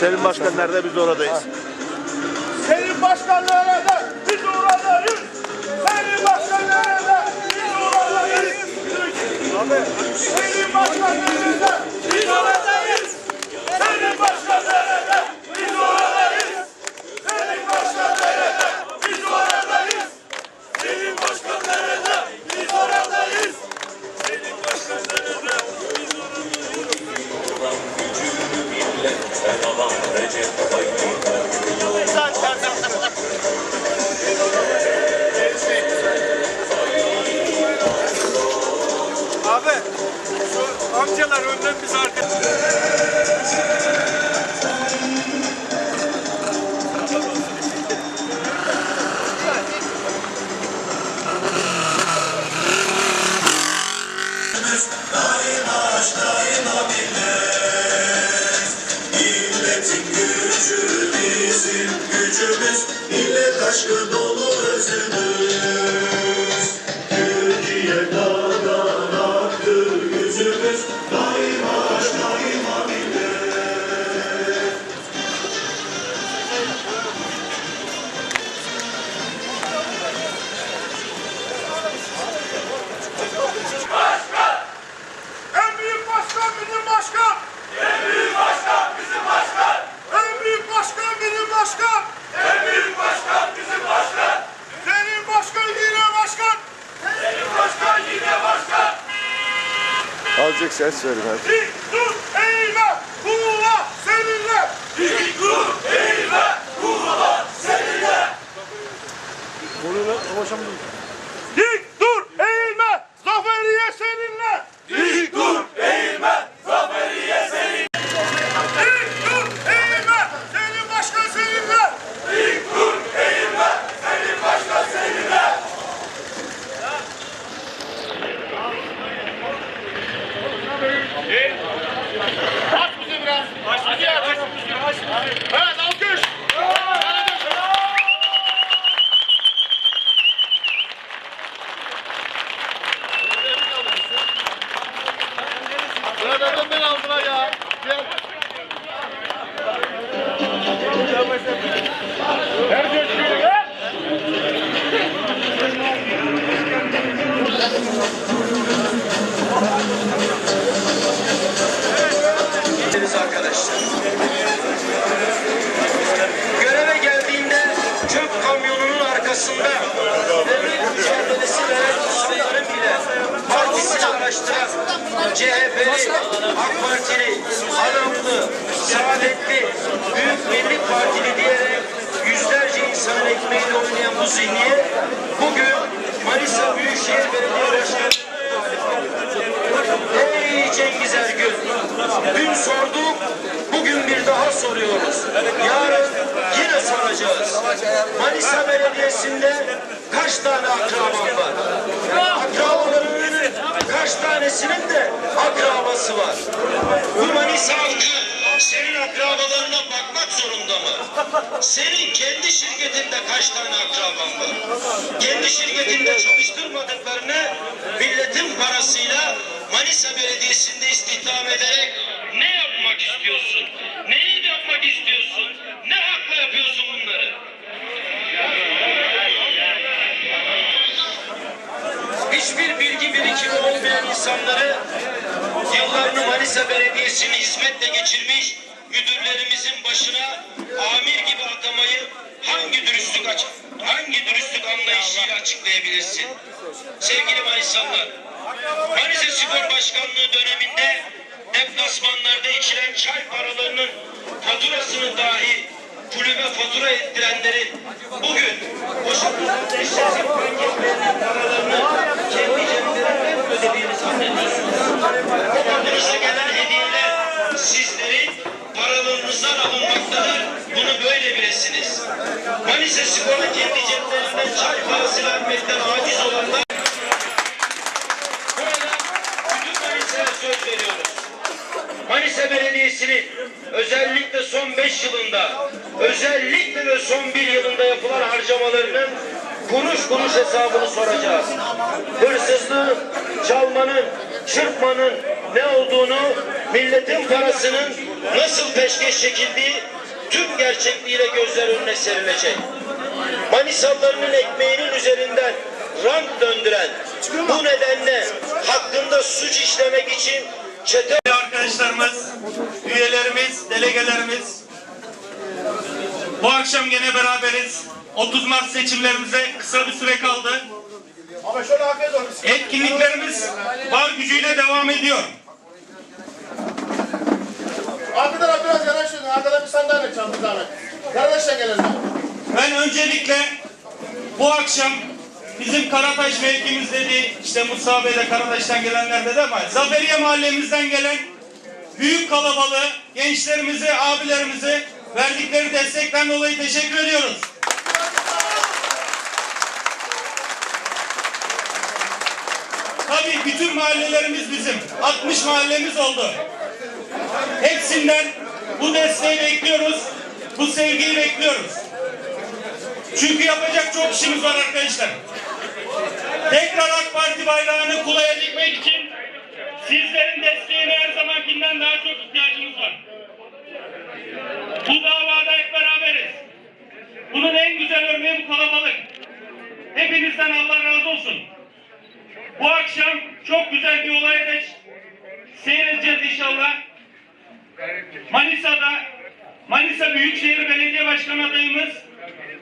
Senin başkan nerede biz oradayız. Senin başkan nerede? Biz oradayız. Senin başkan nerede? Biz oradayız. Senin başkan nerede? Biz oradayız. Senin başkan nerede? Biz oradayız. Senin başkan nerede? Biz oradayız. Senin başkan nerede? Biz oradayız. Senin başkan nerede? Abi şu amcalar önden biz arka. Azıcık ses. Dik dur eğme kula seninle. Dur eğme kula seninle. Dik CHP'li, AK Partili, Adamlı, Saadetli, Büyük Milli Partili diyerek yüzlerce insanın ekmeğiyle oynayan bu zihniyet bugün Manisa Büyükşehir Belediye Başkanı Ey Cengiz Ergün! Dün sorduk, bugün bir daha soruyoruz. Yarın yine soracağız. Manisa Belediyesi'nde kaç tane akraban var? Tanesinin de akrabası var? Bu Manisa halkı senin akrabalarına bakmak zorunda mı? Senin kendi şirketinde kaç tane akraban var? Kendi şirketinde çalıştırmadıklarını milletin parasıyla Manisa Belediyesi'nde istihdam ederek ne yapmak istiyorsun? Neyi yapmak istiyorsun? Ne hakla yapıyorsun bunları? Hiçbir bilgi birikimi olmayan insanları yıllarını Manisa Belediyesi'nin hizmetle geçirmiş müdürlerimizin başına amir gibi atamayı hangi dürüstlük aç hangi dürüstlük anlayışıyla açıklayabilirsin? Sevgili Manisalılar, Manisa Spor Başkanlığı döneminde deplasmanlarda içilen çay paralarının faturasını dahi kulübe fatura ettirenlerin bugün panketlerinin paralarını ödediğini zannediyorsunuz. Bu gelen hediyeler sizlerin paralarınızdan alınmaktadır. Bunu böyle bilesiniz. Manisa Spor'a kendi ceplerinden çay parası vermekten aciz olanlar. Manisa Belediyesi'nin özellikle son 5 yılında, özellikle de son 1 yılında yapılan harcamalarının kuruş kuruş hesabını soracağız. Hırsızlığın, çalmanın, çırpmanın ne olduğunu, milletin parasının nasıl peşkeş çekildiği tüm gerçekliğiyle gözler önüne serilecek. Manisalılarının ekmeğinin üzerinden rant döndüren bu nedenle hakkında suç işlemek için çete arkadaşlarımız, üyelerimiz, delegelerimiz. Bu akşam gene beraberiz. 30 Mart seçimlerimize kısa bir süre kaldı. Etkinliklerimiz var gücüyle devam ediyor. Arkadan biraz yanaşın. Arkadan bir sandalye çal bir zahmet. Kardeşle gelin. Ben öncelikle bu akşam bizim Karataş mevkimiz dedi, işte Musa Bey de Karataş'tan gelenler dedi ama Zaferiye mahallemizden gelen büyük kalabalığı, gençlerimizi, abilerimizi verdikleri destekten dolayı teşekkür ediyoruz. Tabii bütün mahallelerimiz bizim. 60 mahallemiz oldu. Hepsinden bu desteği bekliyoruz. Bu sevgiyi bekliyoruz. Çünkü yapacak çok işimiz var arkadaşlar. Tekrar AK Parti bayrağını kulaya dikmek için sizlerin desteğine her zamankinden daha çok ihtiyacımız var. Bu davada hep beraberiz. Bunun en güzel örneği bu kalabalık. Hepinizden Allah razı olsun. Bu akşam çok güzel bir olaya da seyredeceğiz inşallah. Manisa'da Manisa Büyükşehir Belediye Başkanı adayımız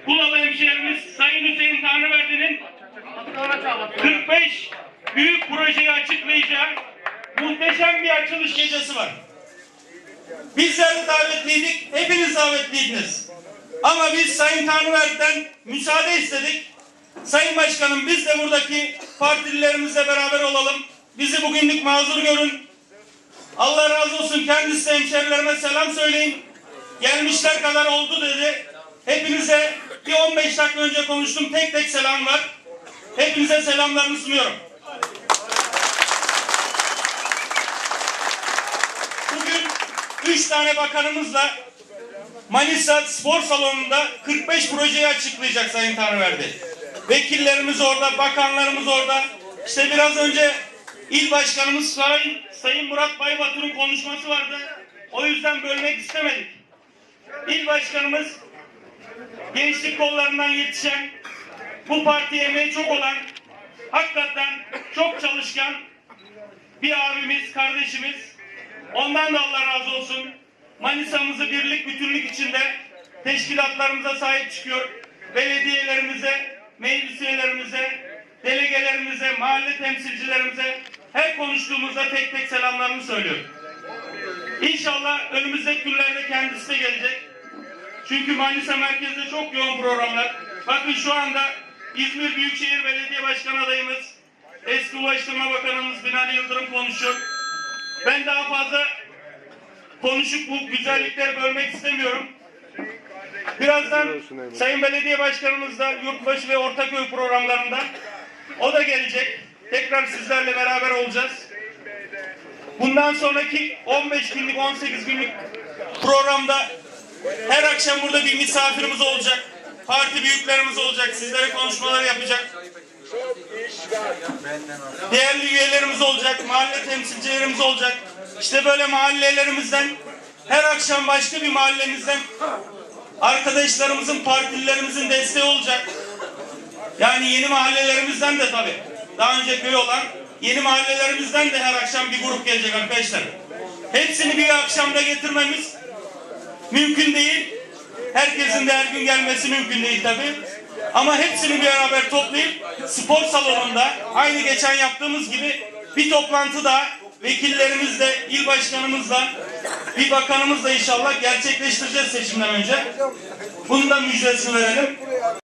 Kulalı hemşehrimiz Sayın Hüseyin Tanrıverdi'nin 45 büyük projeyi açıklayacağı muhteşem bir açılış gecesi var. Bizler de davetliydik, hepiniz davetliydiniz. Ama biz Sayın Tanrıverdi'den müsaade istedik. Sayın Başkanım biz de buradaki partililerimizle beraber olalım. Bizi bugünlük mazur görün. Allah razı olsun kendisi hemşerilerime selam söyleyin. Gelmişler kadar oldu dedi. Hepinize bir 15 dakika önce konuştum. Tek tek selam var. Hepinize selamlarımı sunuyorum. Bugün 3 tane bakanımızla Manisa Spor Salonu'nda 45 projeyi açıklayacak Sayın Tanrıverdi. Vekillerimiz orada, bakanlarımız orada. İşte biraz önce İl Başkanımız Sayın, Sayın Murat Baybatur'un konuşması vardı. O yüzden bölmek istemedik. İl Başkanımız gençlik kollarından yetişen, bu parti emeği çok olan, hakikaten çok çalışkan bir abimiz, kardeşimiz. Ondan da Allah razı olsun. Manisa'mızı birlik, bütünlük içinde teşkilatlarımıza sahip çıkıyor. Belediyelerimize, meclis üyelerimize, delegelerimize, mahalle temsilcilerimize her konuştuğumuzda tek tek selamlarımı söylüyorum. İnşallah önümüzdeki günlerde kendisi de gelecek. Çünkü Manisa merkezde çok yoğun programlar. Bakın şu anda İzmir Büyükşehir Belediye Başkanı adayımız, eski Ulaştırma Bakanımız Binali Yıldırım konuşuyor. Ben daha fazla konuşup bu güzellikleri bölmek istemiyorum. Birazdan Sayın Belediye Başkanımız da Yurtbaşı ve Ortaköy programlarında o da gelecek. Tekrar sizlerle beraber olacağız. Bundan sonraki 15 günlük 18 günlük programda her akşam burada bir misafirimiz olacak. Parti büyüklerimiz olacak. Sizlere konuşmalar yapacak. Değerli üyelerimiz olacak. Mahalle temsilcilerimiz olacak. İşte böyle mahallelerimizden her akşam başka bir mahallemizden arkadaşlarımızın, partililerimizin desteği olacak. Yani yeni mahallelerimizden de tabii. Daha önce köy olan yeni mahallelerimizden de her akşam bir grup gelecek arkadaşlar. Hepsini bir akşamda getirmemiz mümkün değil. Herkesin de her gün gelmesi mümkün değil tabii. Ama hepsini bir beraber toplayıp spor salonunda aynı geçen yaptığımız gibi bir toplantı daha vekillerimizle, il başkanımızla, bir bakanımızla inşallah gerçekleştireceğiz seçimden önce. Bunun da müjdesini verelim.